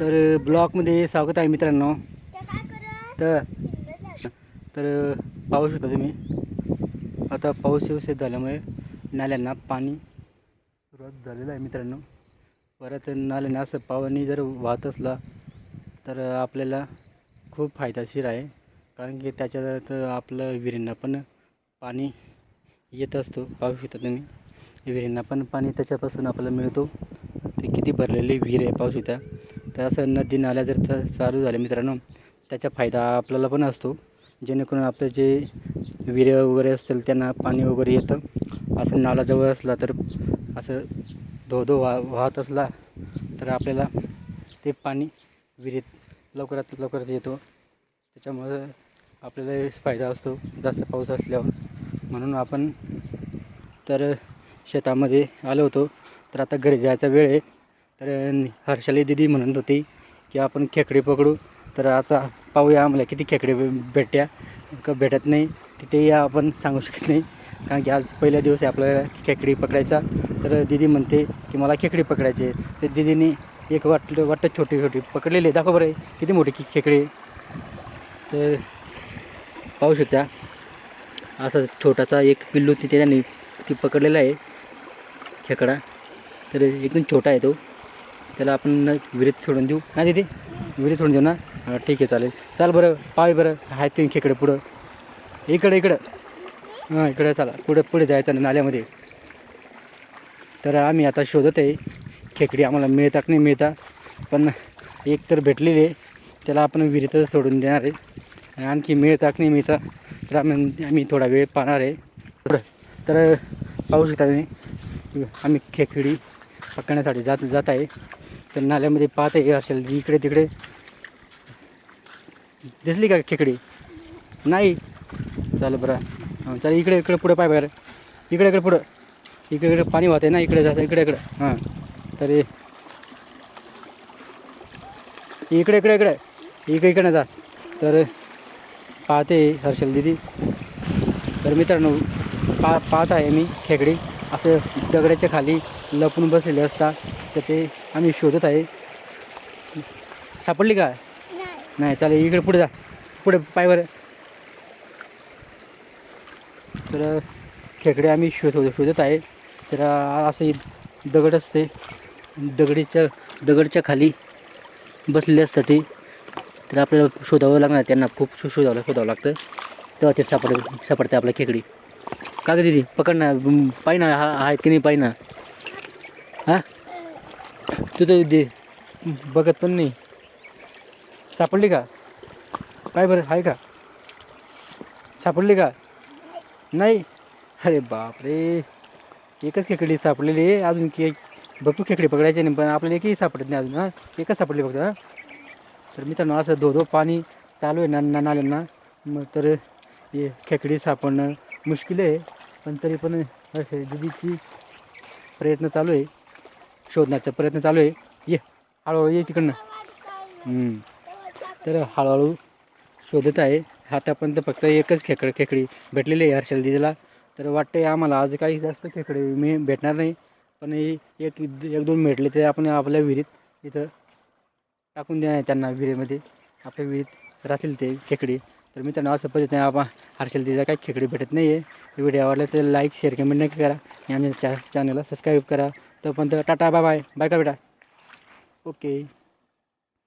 तर ब्लॉकमध्ये स्वागत आहे मित्रांनो. तर तर पाऊस होता तुम्ही. आता पाऊस व्यवस्थित झाल्यामुळे नाल्यांना पाणी सुरुवात झालेलं आहे मित्रांनो. परत नाल्यांना असं पाणी जर वाहत असला तर आपल्याला खूप फायदाशीर आहे. कारण की त्याच्यात आपलं विहिरींना पण पाणी येत असतो. पाहू शकता तुम्ही. विहिरींना पण पाणी त्याच्यापासून आपल्याला मिळतो. ते किती भरलेली विहीर आहे पाहू शकता तर असं नदी नाल्या जर तर चालू झाल्या मित्रांनो त्याचा फायदा आपल्याला पण असतो. जेणेकरून आपले जे विहिरे वगैरे असतील त्यांना पाणी वगैरे येतं. असं नाला जवळ असला तर असं धो धो वा वाहत असला तर आपल्याला ते पाणी विहिरीत लवकरात लवकरात येतो. त्याच्यामुळं आपल्याला फायदा असतो जास्त पाऊस असल्यावर. म्हणून आपण तर शेतामध्ये आलो होतो. तर आता घरी जायचा वेळ आहे. तर हर्षाली दिदी म्हणत होती की आपण खेकडे पकडू. तर आता पाहूया आम्हाला किती खेकडे भेटत्या. का भेटत नाही तिथे या आपण सांगू शकत नाही. कारण की आज पहिला दिवस आहे आपल्याला खेकडी पकडायचा. तर दिदी म्हणते की मला खेकडी पकडायचे तर दिदीने एक वाटलं वाटतं छोटी छोटी पकडलेली दाखव बरं किती मोठी की खेकडे तर पाहू शकता असा छोटासा एक पिल्लू तिथे त्यांनी ती पकडलेला आहे खेकडा. तर एकदम छोटा आहे तो. त्याला आपण विहिरीत सोडून देऊ. ना दीदी? विहिरीत सोडून देऊ ना? हां ठीक आहे चालेल. चाल बरं पाय बरं. आहेत ते खेकडे पुढं. इकडं इकडं. हां इकडं चला. पुढं पुढे जायचं ना नाल्यामध्ये. तर आम्ही आता शोधत आहे. खेकडी आम्हाला मिळतात नाही मिळता पण एक तर भेटलेली आहे. त्याला आपण विहिरीतच सोडून देणार आहे. आणखी मिळतात नाही मिळता तर आम्ही आम्ही थोडा वेळ पाहणार आहे. तर तर पाहू शकता तुम्ही आम्ही खेकडी पकडण्यासाठी जात जात आहे. तर नाल्यामध्ये पाहत आहे असेल. इकडे तिकडे. दिसली का खेकडी? नाही. चालेल बरं. चालेल. इकडे इकडे पुढे पाय बाहेर इकडे इकडे पुढं. इकडे इकडे पाणी वाहते ना इकडे जातं इकडे इकडे. हां तर इकडे इकडे इकडे. इकडे इकडे जा. तर पाहते हर्षल दिदी. तर मित्रांनो पा पाहत आहे मी खेकडी. असं दगडाच्या खाली लपून बसलेले असता तर ते आम्ही शोधत आहे. सापडली का? नाही. चालेल इकडे पुढे जा. पुढे पायवर. तर खेकडे आम्ही शोध शोधत आहे. तर असं दगड असते. दगडीच्या दगडच्या खाली बसलेले असतात ते. तर आपल्याला शोधावं लागणार त्यांना खूप शो शोधावं शोधावं लागतं. तेव्हा ते सापड सापडते आपल्या खेकडी. का ग दिदी? पकड ना म, पाय ना हा आहेत की नाही पाय ना हां? तू तर दे बघत पण नाही. सापडली का? काय बरं आहे का? सापडली का? नाही? अरे बापरे. एकच खेकडी सापडलेली आहे अजून की भरपूर खेकडी पकडायची नाही पण आपल्याला एकही सापडत नाही अजून हां? एकच सापडली फक्त हां? तर मित्रांनो असं धो धो पाणी चालू आहे ना ना नाल्यांना. मग तर हे खेकडी सापडणं मुश्किल आहे पण तरी पण असे दिदीची प्रयत्न चालू आहे. शोधण्याचा प्रयत्न चालू आहे. ये हळूहळू ये तिकडनं. तर हळूहळू शोधत आहे. आतापर्यंत फक्त एकच खेकड खेकडी भेटलेली आहे हर्षल दिदीला. तर वाटते आम्हाला आज काही जास्त खेकडे मी भेटणार नाही पण एक एक दोन भेटले ते आपण आपल्या विहिरीत इथं टाकून देणार त्यांना विहिरीमध्ये. आपल्या विहिरीत राहतील ते खेकडी. तर मी त्यांना असं पद्धतीने आपण हर्षल दिदीला काही खेकडी भेटत नाही आहे व्हिडिओ आवडला तर लाईक शेअर कमेंट नक्की करा. आणि आमच्या चॅ चॅनलला सबस्क्राईब करा. तोपर्यंत टाटा बाय बाय बाय का बेटा? ओके